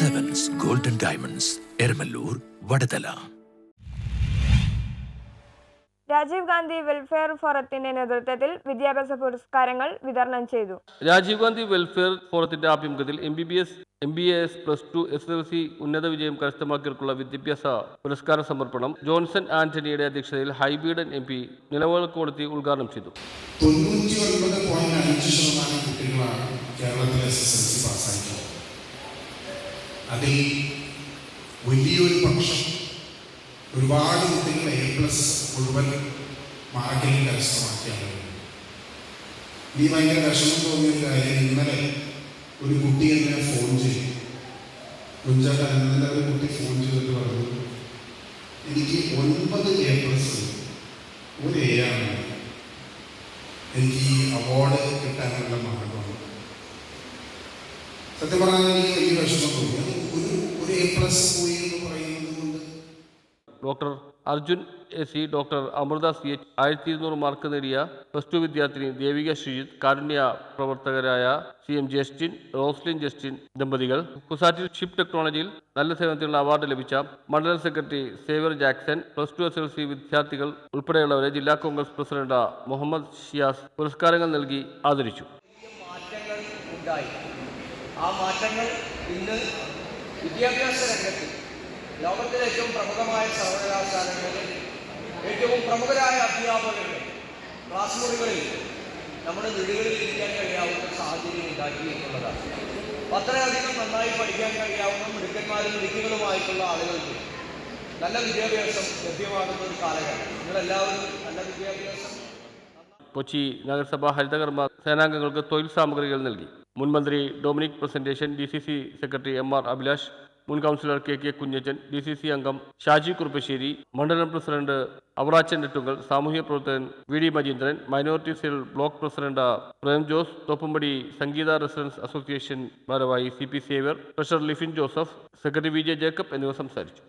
Diamonds Eramallur Vadathala Rajiv Gandhi welfare ഫോറത്തിന്റെ നേതൃത്വത്തിൽ വിദ്യാഭ്യാസ പുരസ്കാരങ്ങൾ വിതരണം ചെയ്തു. രാജീവ് ഗാന്ധി വെൽഫെയർ ഫോറത്തിന്റെ ആഭിമുഖ്യത്തിൽ M B B S M B S plus two S L C ഉന്നത വിജയം കരസ്ഥമാക്കിയവർക്കുള്ള വിദ്യാഭ്യാസ പുരസ്കാര സമർപ്പണം ജോൺസൺ ആന്റണിയുടെ അധ്യക്ഷതയിൽ ഹൈബീഡൻ എം പി നിലവിളക്കോടതി ഉദ്ഘാടനം ചെയ്തു തൊണ്ണൂറ്റി ഒൻപത് പോയിന്റ് അഞ്ച് ശതമാനം കുട്ടികളാണ് കേരളത്തിൽ എസ് എസ് എൽ സി പാസ്സായിട്ടുള്ളത് അതിൽ വലിയൊരു പക്ഷം ഒരുപാട് കുട്ടികൾ എ പ്ലസ് മുഴുവൻ മാർക്കിൽ കരസ്ഥമാക്കിയാണ്. നീ ഈ ഭയങ്കര വിഷമം തോന്നിയ ഒരു കാര്യം ഇന്നലെ ഒരു കുട്ടി എന്നെ ഫോൺ ചെയ്തു. കുഞ്ചാട്ട കുട്ടി ഫോൺ ചെയ്തിട്ട് പറഞ്ഞു എനിക്ക് ഒൻപത് എ പ്ലസ് ഒരു എ ആണ് എനിക്ക് ഈ അവാർഡ് കിട്ടാനുള്ള മാർഗമാണ് സത്യം പറഞ്ഞാൽ എനിക്ക് വലിയ വിഷമം തോന്നി അത് ഒരു ഒരു എ പ്ലസ് എന്ന് പറയുന്നുണ്ട്. Doctor Arjun A C doctor Amrita C H ആയിരത്തി ഇരുന്നൂറ് മാർക്ക് നേടിയ പ്ലസ് ടു വിദ്യാർത്ഥിനി ദേവിക ശ്രീജിത്ത് കാരുണ്യ പ്രവർത്തകരായ സി എം ജസ്റ്റിൻ റോസ്ലിൻ ജസ്റ്റിൻ ദമ്പതികൾ. കുസാറ്റിൽ ഷിപ്പ് ടെക്നോളജിയിൽ നല്ല സേവനത്തിനുള്ള അവാർഡ് ലഭിച്ച മണ്ഡലം secretary Xavier Jackson plus two S L C വിദ്യാർത്ഥികൾ ഉൾപ്പെടെയുള്ളവരെ ജില്ലാ കോൺഗ്രസ് പ്രസിഡന്റ് മുഹമ്മദ് ഷിയാസ് പുരസ്കാരങ്ങൾ നൽകി ആദരിച്ചു. മാറ്റങ്ങൾ ഉണ്ടായി. ആ മാറ്റങ്ങൾ ഇന്ന് വിദ്യാഭ്യാസ രംഗത്ത് ലോകത്തിലെ ഏറ്റവും പ്രമുഖമായ സർവകലാശാലകളിൽ ഏറ്റവും പ്രമുഖരായ അധ്യാപകരുടെ ക്ലാസ് മുറികളിൽ നമ്മുടെ വീടുകളിൽ ഇരിക്കാൻ കഴിയാവുന്ന സാഹചര്യം ഉണ്ടാക്കി എന്നുള്ളതാണ് അത്രയധികം നന്നായി പഠിക്കാൻ കഴിയാവുന്ന മിടുക്കന്മാരും മിടുക്കുകളുമായിട്ടുള്ള ആളുകൾക്ക് നല്ല വിദ്യാഭ്യാസം ലഭ്യമാകുന്ന ഒരു കാലഘട്ടം. നിങ്ങളെല്ലാവരും നല്ല വിദ്യാഭ്യാസം. കൊച്ചി നഗരസഭ ഹരിതകർമ്മ സേനാംഗങ്ങൾക്ക് തൊഴിൽ സാമഗ്രികൾ നൽകി. മുൻ മന്ത്രി Dominic Presentation D C C secretary M R Abhilash മുൻ councillor K K Kunjachan D C C അംഗം ഷാജി കുറുപ്പശ്ശേരി മണ്ഡലം പ്രസിഡന്റ് അവറാച്ചൻ നെട്ടുങ്കൽ സാമൂഹ്യ പ്രവർത്തകൻ V D Majeendran minority cell block president Prem Jose Thoppumpady Sangeetha residents association ഭാരവാഹി C P Xavier treasurer Lifin Joseph secretary V J Jacob എന്നിവർ സംസാരിച്ചു.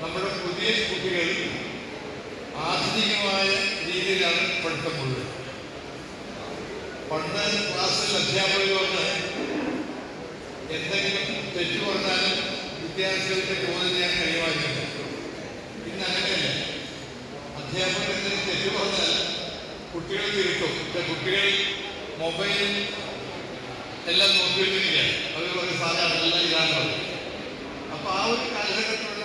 നമ്മുടെ പുതിയ കുട്ടികൾ ആധുനികമായ രീതിയിലാണ് പഠിത്തം മുഴുവൻ പണ്ട് ക്ലാസ്സിൽ അധ്യാപകരോട് എന്തെങ്കിലും തെറ്റു പറഞ്ഞാലും വിദ്യാർത്ഥികൾക്ക് ചോദ്യം ചെയ്യാൻ കഴിയുമായിരുന്നില്ല ഇന്ന് അങ്ങനെയല്ല. അധ്യാപകർ എന്തെങ്കിലും പറഞ്ഞാൽ കുട്ടികൾ തിരുത്തും. കുട്ടികൾ മൊബൈൽ എല്ലാം നോക്കിയിരിക്കുകയാണ് അവർ പറയും സാധാരണ എല്ലാം ഇതാണ് പറയും. അപ്പൊ ആ ഒരു കാലഘട്ടത്തിലുള്ള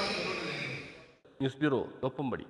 ന്യൂസ് ബ്യൂറോ തോപ്പുംപടി.